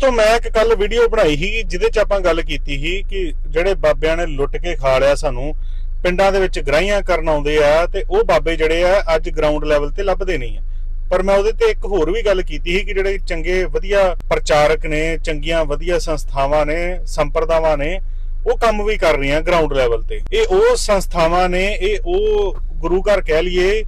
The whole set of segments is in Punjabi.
ਦੋਸਤੋ, ਮੈਂ ਇੱਕ ਕੱਲ ਵੀਡੀਓ ਬਣਾਈ ਸੀ, ਜਿਹਦੇ ਚ ਆਪਾਂ ਗੱਲ ਕੀਤੀ ਸੀ ਕਿ ਜਿਹੜੇ ਬਾਬਿਆਂ ਨੇ ਲੁੱਟ ਕੇ ਖਾ ਲਿਆ ਸਾਨੂੰ, ਪਿੰਡਾਂ ਦੇ ਵਿੱਚ ਗ੍ਰਾਹੀਆਂ ਕਰਨ ਆਉਂਦੇ ਆ ਤੇ ਉਹ ਬਾਬੇ ਜਿਹੜੇ ਆ, ਅੱਜ ਗਰਾਊਂਡ ਲੈਵਲ ਤੇ ਲੱਭਦੇ ਨਹੀਂ ਆ। ਪਰ ਮੈਂ ਉਹਦੇ ਤੇ ਇੱਕ ਹੋਰ ਵੀ ਗੱਲ ਕੀਤੀ ਸੀ ਕਿ ਜਿਹੜੇ ਚੰਗੇ ਵਧੀਆ ਪ੍ਰਚਾਰਕ ਨੇ, ਚੰਗੀਆਂ ਵਧੀਆ ਸੰਸਥਾਵਾਂ ਨੇ, ਸੰਪਰਦਾਵਾਂ ਨੇ, ਉਹ ਕੰਮ ਵੀ ਕਰ ਰਹੀਆਂ ਗਰਾਊਂਡ ਲੈਵਲ ਤੇ। ਇਹ ਉਹ ਸੰਸਥਾਵਾਂ ਨੇ, ਇਹ ਉਹ ਗੁਰੂ ਘਰ ਕਹਿ ਲਈਏ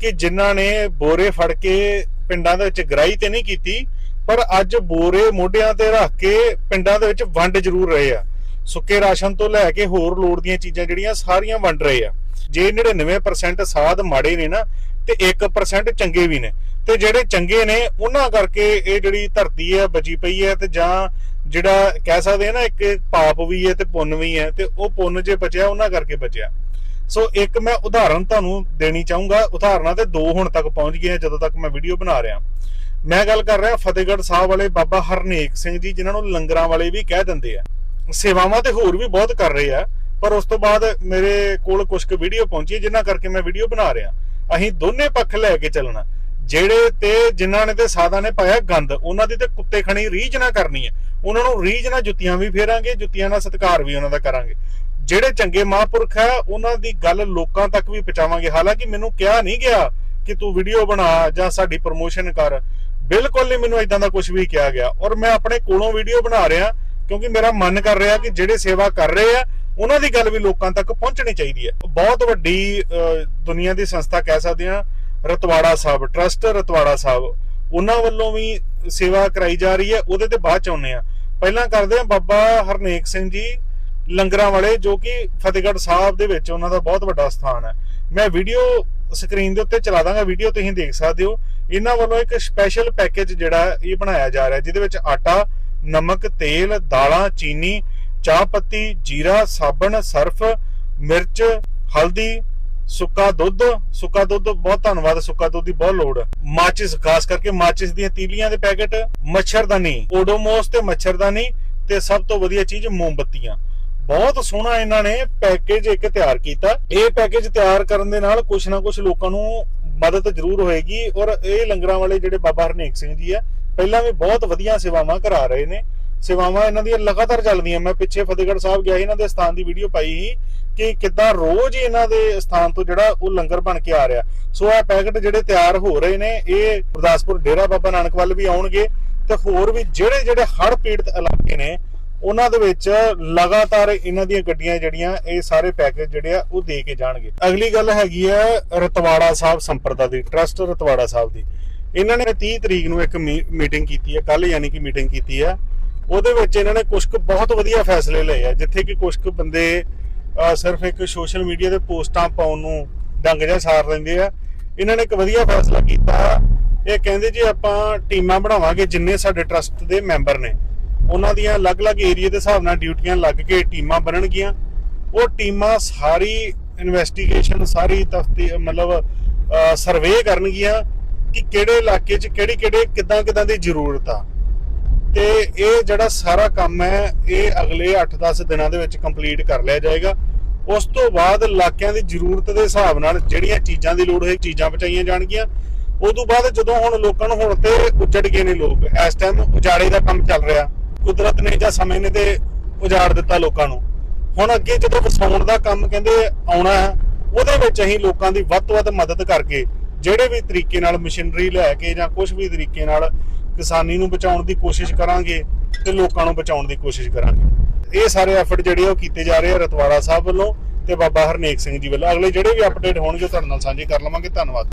ਕਿ ਜਿਨ੍ਹਾਂ ਨੇ ਬੋਰੇ ਫੜ ਕੇ ਪਿੰਡਾਂ ਦੇ ਵਿੱਚ ਗ੍ਰਾਈ ਤੇ ਨਹੀਂ ਕੀਤੀ ਪਰ ਅੱਜ ਬੋਰੇ ਮੋਢਿਆਂ ਤੇ ਰੱਖ ਕੇ ਪਿੰਡਾਂ ਦੇ ਵਿੱਚ ਵੰਡ ਜ਼ਰੂਰ ਰਹੇ ਆ। ਸੁੱਕੇ ਰਾਸ਼ਨ ਤੋਂ ਲੈ ਕੇ ਹੋਰ ਲੋੜ ਦੀਆਂ ਚੀਜ਼ਾਂ ਜਿਹੜੀਆਂ ਸਾਰੀਆਂ ਵੰਡ ਰਹੇ ਆ। ਜੇ 99% ਸਾਧ ਮਾੜੇ ਨੇ ਨਾ, ਤੇ 1% ਚੰਗੇ ਵੀ ਨੇ। ਤੇ ਜਿਹੜੇ ਚੰਗੇ ਨੇ, ਉਹਨਾਂ ਕਰਕੇ ਇਹ ਜਿਹੜੀ ਧਰਤੀ ਹੈ ਬਚੀ ਪਈ ਹੈ ਤੇ ਜਾਂ ਜਿਹੜਾ ਕਹਿ ਸਕਦੇ ਆ ਨਾ, ਇੱਕ ਪਾਪ ਵੀ ਹੈ ਤੇ ਪੁੰਨ ਵੀ ਹੈ, ਤੇ ਉਹ ਪੁੰਨ ਜੇ ਬਚਿਆ, ਉਹਨਾਂ ਕਰਕੇ ਬਚਿਆ। ਸੋ ਇੱਕ ਮੈਂ ਉਦਾਹਰਨ ਤੁਹਾਨੂੰ ਦੇਣੀ ਚਾਹੂੰਗਾ। ਉਦਾਹਰਨਾਂ ਤੇ ਦੋ ਹੁਣ ਤੱਕ ਪਹੁੰਚ ਗਏ ਜਦੋਂ ਤੱਕ ਮੈਂ ਵੀਡੀਓ ਬਣਾ ਰਿਹਾ। ਮੈਂ ਗੱਲ ਕਰ ਰਿਹਾ ਫਤਿਹਗੜ੍ਹ ਸਾਹਿਬ ਵਾਲੇ ਬਾਬਾ ਹਰਨੇਕ ਸਿੰਘ ਜੀ, ਜਿਨ੍ਹਾਂ ਨੂੰ ਲੰਗਰਾਂ ਵਾਲੇ ਵੀ ਕਹਿ ਦਿੰਦੇ ਆ। ਸੇਵਾਵਾਂ ਤੇ ਹੋਰ ਵੀ ਬਹੁਤ ਕਰ ਰਹੇ ਆ, ਪਰ ਉਸ ਤੋਂ ਬਾਅਦ ਮੇਰੇ ਕੋਲ ਕੁਝ ਕੁ ਵੀਡੀਓ ਪਹੁੰਚੀ ਜਿਨ੍ਹਾਂ ਕਰਕੇ ਮੈਂ ਵੀਡੀਓ ਬਣਾ ਰਿਹਾ। ਅਸੀਂ ਦੋਨੇ ਪੱਖ ਲੈ ਕੇ ਚੱਲਣਾ। ਜਿਹੜੇ ਤੇ ਜਿਨ੍ਹਾਂ ਨੇ ਤੇ ਸਾਦਾ ਨੇ ਪਾਇਆ ਗੰਦ, ਉਹਨਾਂ ਦੀ ਤੇ ਕੁੱਤੇ ਖਣੀ ਰੀਝ ਨਾ ਕਰਨੀ ਹੈ ਉਹਨਾਂ ਨੂੰ ਰੀਝ ਨਾਲ ਜੁੱਤੀਆਂ ਵੀ ਫੇਰਾਂਗੇ, ਜੁੱਤੀਆਂ ਨਾਲ ਸਤਿਕਾਰ ਵੀ ਉਹਨਾਂ ਦਾ ਕਰਾਂਗੇ। ਜਿਹੜੇ ਚੰਗੇ ਮਹਾਂਪੁਰਖ ਹੈ ਉਹਨਾਂ ਦੀ ਗੱਲ ਲੋਕਾਂ ਤੱਕ ਵੀ ਪਹੁੰਚਾਵਾਂਗੇ। ਹਾਲਾਂਕਿ ਮੈਨੂੰ ਕਿਹਾ ਨਹੀਂ ਗਿਆ ਕਿ ਤੂੰ ਵੀਡੀਓ ਬਣਾ ਜਾਂ ਸਾਡੀ ਪ੍ਰੋਮੋਸ਼ਨ ਕਰ। ਬਿਲਕੁਲ ਨਹੀਂ ਮੈਨੂੰ ਇਦਾਂ ਦਾ ਕੁਝ ਵੀ ਕਿਹਾ ਗਿਆ। ਔਰ ਮੈਂ ਆਪਣੇ ਕੋਲੋਂ ਵੀਡੀਓ ਬਣਾ ਰਿਹਾ ਕਿਉਂਕਿ ਮੇਰਾ ਮਨ ਕਰ ਰਿਹਾ ਕਿ ਜਿਹੜੇ ਸੇਵਾ ਕਰ ਰਹੇ ਆ, ਉਹਨਾਂ ਦੀ ਗੱਲ ਵੀ ਲੋਕਾਂ ਤੱਕ ਪਹੁੰਚਣੀ ਚਾਹੀਦੀ ਹੈ। ਬਹੁਤ ਵੱਡੀ ਦੁਨੀਆ ਦੀ ਸੰਸਥਾ ਕਹਿ ਸਕਦੇ ਆ ਰਤਵਾੜਾ ਸਾਹਿਬ ਟਰਸਟ ਰਤਵਾੜਾ ਸਾਹਿਬ। ਉਹਨਾਂ ਵੱਲੋਂ ਵੀ ਸੇਵਾ ਕਰਾਈ ਜਾ ਰਹੀ ਹੈ, ਉਹਦੇ ਤੇ ਬਾਅਦ ਚ ਆਉਨੇ ਆ ਪਹਿਲਾਂ ਕਰਦੇ ਆ ਬਾਬਾ ਹਰਨੇਕ ਸਿੰਘ ਜੀ ਲੰਗਰਾਂ ਵਾਲੇ, ਜੋ ਕਿ ਫਤਿਹਗੜ੍ਹ ਸਾਹਿਬ ਦੇ ਵਿੱਚ ਉਹਨਾਂ ਦਾ ਬਹੁਤ ਵੱਡਾ ਸਥਾਨ ਹੈ। ਮੈਂ ਵੀਡੀਓ ਸਕਰੀਨ ਦੇ ਉੱਤੇ ਚਲਾ ਦਾਂਗਾ ਵੀਡੀਓ ਤੁਸੀਂ ਦੇਖ ਸਕਦੇ ਹੋ। ਇਹਨਾਂ ਵੱਲੋਂ ਇੱਕ ਸਪੈਸ਼ਲ ਪੈਕੇਜ ਜਿਹੜਾ ਇਹ ਬਣਾਇਆ ਜਾ ਰਿਹਾ, ਜਿਹਦੇ ਵਿੱਚ ਆਟਾ, ਨਮਕ, ਤੇਲ, ਦਾਲਾਂ, ਚੀਨੀ, ਚਾਹ ਪੱਤੀ, ਜੀਰਾ, ਸਾਬਣ, ਸਰਫ, ਮਿਰਚ, ਹਲਦੀ, ਸੁੱਕਾ ਦੁੱਧ। ਸੁੱਕਾ ਦੁੱਧ, ਬਹੁਤ ਧੰਨਵਾਦ, ਸੁੱਕਾ ਦੁੱਧ ਦੀ ਬਹੁਤ ਲੋੜ। ਹੈ ਮਾਚਿਸ, ਖਾਸ ਕਰਕੇ ਮਾਚਿਸ ਦੀਆਂ ਤੀਲੀਆਂ ਦੇ ਪੈਕੇਟ, ਮੱਛਰਦਾਨੀ, ਓਡੋਮੋਸ ਤੇ ਮੱਛਰਦਾਨੀ ਤੇ ਸਭ ਤੋਂ ਵਧੀਆ ਚੀਜ਼ ਮੋਮਬੱਤੀਆਂ। ਬਹੁਤ ਸੋਹਣਾ ਇਹਨਾਂ ਨੇ ਪੈਕੇਜ ਇੱਕ ਤਿਆਰ ਕੀਤਾ। ਇਹ ਪੈਕੇਜ ਤਿਆਰ ਕਰਨ ਦੇ ਨਾਲ ਕੁਝ ਨਾ ਕੁਝ ਲੋਕਾਂ ਨੂੰ ਮਦਦ ਜ਼ਰੂਰ ਹੋਏਗੀ ਔਰ ਇਹ ਲੰਗਰਾਂ ਵਾਲੇ ਜਿਹੜੇ ਬਾਬਾ ਹਰਨੇਕ ਸਿੰਘ ਜੀ ਆ, ਪਹਿਲਾਂ ਵੀ ਬਹੁਤ ਵਧੀਆ ਸੇਵਾਵਾਂ ਕਰਾ ਰਹੇ ਨੇ। ਸੇਵਾਵਾਂ ਇਹਨਾਂ ਦੀਆਂ ਲਗਾਤਾਰ ਚੱਲਦੀਆਂ। ਮੈਂ ਪਿੱਛੇ ਫਤਿਹਗੜ੍ਹ ਸਾਹਿਬ ਗਿਆ ਸੀ, ਇਹਨਾਂ ਦੇ ਸਥਾਨ ਦੀ ਵੀਡੀਓ ਪਾਈ ਸੀ ਕਿ ਕਿੱਦਾਂ ਰੋਜ਼ ਹੀ ਇਹਨਾਂ ਦੇ ਸਥਾਨ ਤੋਂ ਜਿਹੜਾ ਉਹ ਲੰਗਰ ਬਣ ਕੇ ਆ ਰਿਹਾ। ਸੋ ਇਹ ਪੈਕੇਟ ਜਿਹੜੇ ਤਿਆਰ ਹੋ ਰਹੇ ਨੇ, ਇਹ ਗੁਰਦਾਸਪੁਰ ਡੇਰਾ ਬਾਬਾ ਨਾਨਕ ਵੱਲ ਵੀ ਆਉਣਗੇ ਤੇ ਹੋਰ ਵੀ ਜਿਹੜੇ ਜਿਹੜੇ ਹੜ੍ਹ ਪੀੜਤ ਇਲਾਕੇ ਨੇ ਉਹਨਾਂ ਦੇ ਵਿੱਚ ਲਗਾਤਾਰ ਇਹਨਾਂ ਦੀਆਂ ਗੱਡੀਆਂ ਜਿਹੜੀਆਂ, ਇਹ ਸਾਰੇ ਪੈਕੇਜ ਜਿਹੜੇ ਆ, ਉਹ ਦੇ ਕੇ ਜਾਣਗੇ। ਅਗਲੀ ਗੱਲ ਹੈਗੀ ਹੈ ਰਤਵਾੜਾ ਸਾਹਿਬ ਸੰਪਰਦਾ ਦੀ ਟਰਸਟ ਰਤਵਾੜਾ ਸਾਹਿਬ ਦੀ। ਇਹਨਾਂ ਨੇ 30 ਤਰੀਕ ਨੂੰ ਇੱਕ ਮੀਟਿੰਗ ਕੀਤੀ ਹੈ ਕੱਲ ਯਾਨੀ ਕਿ ਮੀਟਿੰਗ ਕੀਤੀ ਹੈ ਉਹਦੇ ਵਿੱਚ ਇਹਨਾਂ ਨੇ ਕੁਝ ਕੁ ਬਹੁਤ ਵਧੀਆ ਫੈਸਲੇ ਲਏ ਆ, ਜਿੱਥੇ ਕਿ ਕੁਝ ਕੁ ਬੰਦੇ ਸਿਰਫ ਇੱਕ ਸੋਸ਼ਲ ਮੀਡੀਆ ਤੇ ਪੋਸਟਾਂ ਪਾਉਣ ਨੂੰ ਡੰਗ ਜਿਹਾ ਸਾਰ ਲੈਂਦੇ ਆ। ਇਹਨਾਂ ਨੇ ਇੱਕ ਵਧੀਆ ਫੈਸਲਾ ਕੀਤਾ, ਇਹ ਕਹਿੰਦੇ ਜੀ ਆਪਾਂ ਟੀਮਾਂ ਬਣਾਵਾਂਗੇ ਜਿੰਨੇ ਸਾਡੇ ਟਰਸਟ ਦੇ ਮੈਂਬਰ ਨੇ। ਉਹਨਾਂ ਦੀਆਂ ਅਲੱਗ-ਅਲੱਗ ਏਰੀਆ ਦੇ ਹਿਸਾਬ ਨਾਲ ਡਿਊਟੀਆਂ ਲੱਗ ਕੇ ਟੀਮਾਂ ਬਣਨਗੀਆਂ। ਉਹ ਟੀਮਾਂ ਸਾਰੀ ਇਨਵੈਸਟੀਗੇਸ਼ਨ ਸਾਰੀ ਤਫਤੀ, ਮਤਲਬ ਸਰਵੇ ਕਰਨਗੀਆਂ ਕਿ ਕਿਹੜੇ ਇਲਾਕੇ 'ਚ ਕਿਹੜੀ-ਕਿਹੜੇ, ਕਿੱਦਾਂ-ਕਿੱਦਾਂ ਦੀ ਜ਼ਰੂਰਤ ਆ। ਤੇ ਇਹ ਜਿਹੜਾ ਸਾਰਾ ਕੰਮ ਹੈ, ਇਹ ਅਗਲੇ 8-10 ਦਿਨਾਂ ਦੇ ਵਿੱਚ ਕੰਪਲੀਟ ਕਰ ਲਿਆ ਜਾਏਗਾ। ਉਸ ਤੋਂ ਬਾਅਦ ਇਲਾਕਿਆਂ ਦੀ ਜ਼ਰੂਰਤ ਦੇ ਹਿਸਾਬ ਨਾਲ ਜਿਹੜੀਆਂ ਚੀਜ਼ਾਂ ਦੀ ਲੋੜ ਹੋਏ, ਚੀਜ਼ਾਂ ਪਹੁੰਚਾਈਆਂ ਜਾਣਗੀਆਂ। ਉਦੋਂ ਬਾਅਦ ਜਦੋਂ ਹੁਣ ਲੋਕਾਂ ਨੂੰ ਹੁਣ ਤੇ ਉੱਜੜ ਗਏ ਨੇ ਲੋਕ। ਇਸ ਟਾਈਮ ਉਜਾੜੇ ਦਾ ਕੰਮ ਚੱਲ ਰਿਹਾ। ਕੁਦਰਤ ਨੇ ਜਾਂ ਸਮੇਂ ਨੇ ਤੇ ਉਜਾੜ ਦਿੱਤਾ ਲੋਕਾਂ ਨੂੰ। ਹੁਣ ਅੱਗੇ ਜਦੋਂ ਵਸਾਉਣ ਦਾ ਕੰਮ ਕਹਿੰਦੇ ਆਉਣਾ ਹੈ, ਉਹਦੇ ਵਿੱਚ ਅਸੀਂ ਲੋਕਾਂ ਦੀ ਵੱਧ ਤੋਂ ਵੱਧ ਮਦਦ ਕਰਕੇ ਜਿਹੜੇ ਵੀ ਤਰੀਕੇ ਨਾਲ ਮਸ਼ੀਨਰੀ ਲੈ ਕੇ ਜਾਂ ਕੁਝ ਵੀ ਤਰੀਕੇ ਨਾਲ ਕਿਸਾਨੀ ਨੂੰ ਬਚਾਉਣ ਦੀ ਕੋਸ਼ਿਸ਼ ਕਰਾਂਗੇ ਤੇ ਲੋਕਾਂ ਨੂੰ ਬਚਾਉਣ ਦੀ ਕੋਸ਼ਿਸ਼ ਕਰਾਂਗੇ। ਇਹ ਸਾਰੇ ਐਫਰਟ ਜਿਹੜੇ ਆ ਉਹ ਕੀਤੇ ਜਾ ਰਹੇ ਆ ਰਤਵਾੜਾ ਸਾਹਿਬ ਵੱਲੋਂ ਤੇ ਬਾਬਾ ਹਰਨੇਕ ਸਿੰਘ ਜੀ ਵੱਲੋਂ। ਅਗਲੇ ਜਿਹੜੇ ਵੀ ਅਪਡੇਟ ਹੋਣਗੇ, ਉਹ ਤੁਹਾਡੇ ਨਾਲ ਸਾਂਝੇ ਕਰ ਲਵਾਂਗੇ। ਧੰਨਵਾਦ।